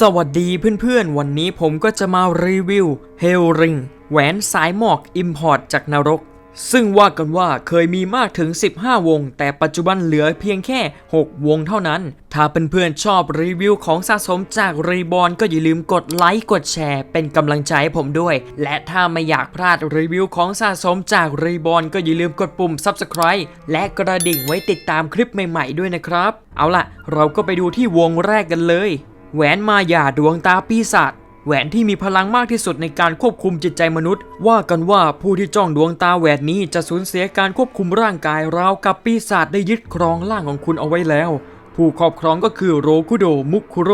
สวัสดีเพื่อนๆ วันนี้ผมก็จะมารีวิว h e l r i n g แหวนสายหมอก Import จากนรก ซึ่งว่ากันว่าเคยมีมากถึง 15 วง แต่ปัจจุบันเหลือเพียงแค่ 6 วงเท่านั้น ถ้าเพื่อนๆชอบรีวิวของสะสมจากรีบอ n ก็อย่าลืมกดไลค์กดแชร์ เป็นกำลังใจให้ผมด้วย และถ้าไม่อยากพลาดรีวิวของสะสมจากรีบอ n ก็อย่าลืมกดปุ่ม Subscribe และกระดิ่งไว้ติดตามคลิปใหม่ๆด้วยนะครับ เอาล่ะ เราก็ไปดูที่วงแรกกันเลย แหวนมายาดวงตาปีศาจแหวนที่มีพลังมากที่สุดในการควบคุมจิตใจมนุษย์ ว่ากันว่าผู้ที่จ้องดวงตาแหวนนี้จะสูญเสียการควบคุมร่างกายราวกับปีศาจได้ยึดครองร่างของคุณเอาไว้แล้ว ผู้ครอบครองก็คือโรคุโดมุคุโร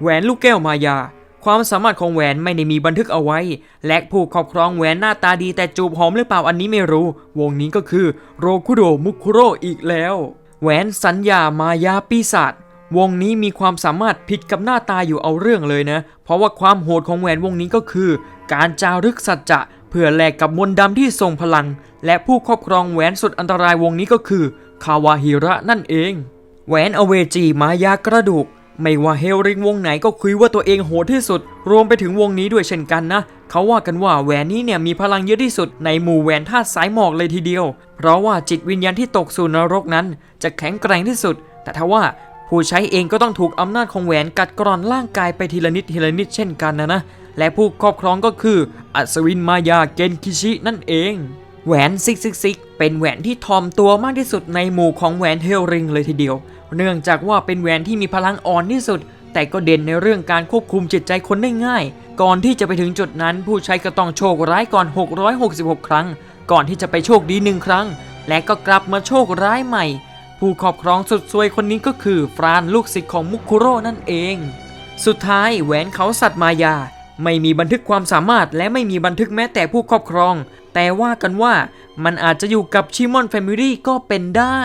แหวนลูกแก้วมายา ความสามารถของแหวนไม่ได้มีบันทึกเอาไว้ และผู้ครอบครองแหวนหน้าตาดีแต่จูบหอมหรือเปล่าอันนี้ไม่รู้ วงนี้ก็คือโรคุโดมุคุโรอีกแล้ว แหวนสัญญามายาปีศาจ วงนี้มีความสามารถผิดกับหน้าตาอยู่เอาเรื่องเลยนะ เพราะว่าความโหดของแหวนวงนี้ก็คือ การจารึกสัจจะเพื่อแลกกับมนต์ดำที่ทรงพลัง และผู้ครอบครองแหวนสุดอันตรายวงนี้ก็คือคาวาฮิระนั่นเอง แหวนอเวจีมายากระดูก ไม่ว่าเฮลริงวงไหนก็คุยว่าตัวเองโหดที่สุด รวมไปถึงวงนี้ด้วยเช่นกันนะเขาว่ากันว่าแหวนนี้เนี่ยมีพลังเยอะที่สุดในหมู่แหวนธาตุสายหมอกเลยทีเดียว เพราะว่าจิตวิญญาณที่ตกสู่นรกนั้น จะแข็งแกร่งที่สุด แต่ถ้าว่า ผู้ใช้เองก็ต้องถูกอำนาจของแหวนกัดกร่อนร่างกายไปทีละนิดทีละนิดเช่นกันนะนะ และผู้ครอบครองก็คืออัศวินมายาเกนคิชินั่นเอง แหวนซิกซิกซิกเป็นแหวนที่ทอมตัวมากที่สุดในหมู่ของแหวนเฮลริงเลยทีเดียว เนื่องจากว่าเป็นแหวนที่มีพลังอ่อนที่สุด แต่ก็เด่นในเรื่องการควบคุมจิตใจคนได้ง่าย ก่อนที่จะไปถึงจุดนั้น ผู้ใช้ก็ต้องโชคร้ายก่อน 666 ครั้ง ก่อนที่จะไปโชคดีหนึ่งครั้ง และก็กลับมาโชคร้ายใหม่ ผู้ครอบครองสุดซวยคนนี้ก็คือฟรานลูกศิษย์ของมุคุโร่นั่นเอง สุดท้ายแหวนเขาสัตว์มายา ไม่มีบันทึกความสามารถและไม่มีบันทึกแม้แต่ผู้ครอบครอง แต่ว่ากันว่ามันอาจจะอยู่กับชิมอนแฟมิลี่ก็เป็นได้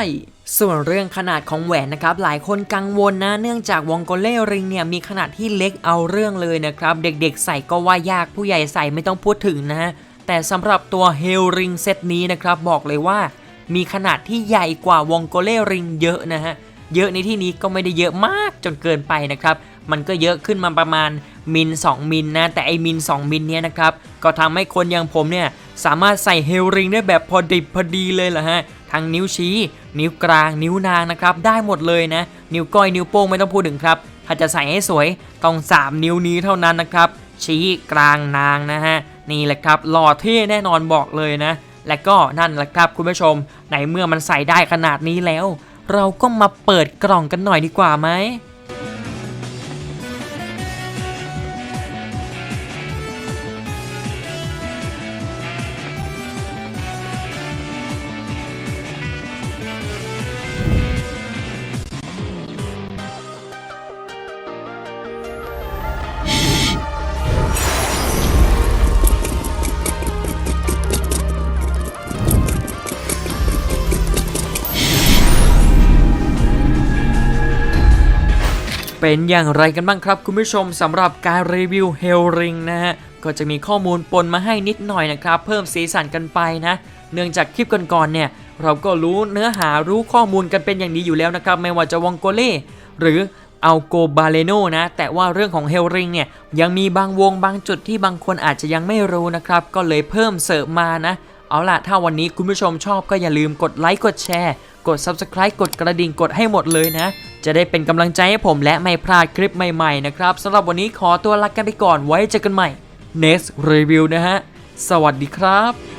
ส่วนเรื่องขนาดของแหวนนะครับหลายคนกังวลนะเนื่องจากวงโกเล่ริงเนี่ยมีขนาดที่เล็กเอาเรื่องเลยนะครับ เด็กๆ ใส่ก็ว่ายากผู้ใหญ่ใส่ไม่ต้องพูดถึงนะแต่สำหรับตัวเฮลริงเซตนี้นะครับบอกเลยว่า มีขนาดที่ใหญ่กว่าวองโกเล่ริงเยอะนะฮะ เยอะในที่นี้ก็ไม่ได้เยอะมากจนเกินไปนะครับ มันก็เยอะขึ้นมาประมาณมิล2มิลนะ แต่ไอมิล2มิลเนี้ยนะครับ ก็ทำให้คนอย่างผมเนี่ย สามารถใส่เฮลริงได้แบบพอดิบพอดีเลยล่ะฮะ ทั้งนิ้วชี้ นิ้วกลาง นิ้วนางนะครับ ได้หมดเลยนะ นิ้วก้อย นิ้วโป้งไม่ต้องพูดถึงครับ ถ้าจะใส่ให้สวย ต้อง 3 นิ้วนี้เท่านั้นนะครับ ชี้กลางนางนะฮะ นี่แหละครับ หล่อเท่แน่นอนบอกเลยนะ และก็นั่นแหละครับคุณผู้ชมในเมื่อมันใส่ได้ขนาดนี้แล้ว เราก็มาเปิดกล่องกันหน่อยดีกว่าไหม เป็นอย่างไรกันบ้างครับ คุณผู้ชมสำหรับการรีวิวเฮลริงนะฮะ ก็จะมีข้อมูลปนมาให้นิดหน่อยนะครับ เพิ่มสีสันกันไปนะ เนื่องจากคลิปก่อนๆเนี่ย เราก็รู้เนื้อหารู้ข้อมูลกันเป็นอย่างดีอยู่แล้วนะครับ ไม่ว่าจะวองโกเล่หรือเอาโกบาเลโนนะ แต่ว่าเรื่องของเฮลริงเนี่ย ยังมีบางวงบางจุดที่บางคนอาจจะยังไม่รู้นะครับ ก็เลยเพิ่มเสริมมานะ เอาล่ะ ถ้าวันนี้คุณผู้ชมชอบก็อย่าลืมกดไลค์กดแชร์กด Subscribe กดกระดิ่งกดให้หมดเลยนะ จะได้เป็นกำลังใจให้ผมและไม่พลาดคลิปใหม่ๆนะครับสำหรับวันนี้ขอตัวลากันไปก่อนไว้เจอกันใหม่ next review นะฮะ สวัสดีครับ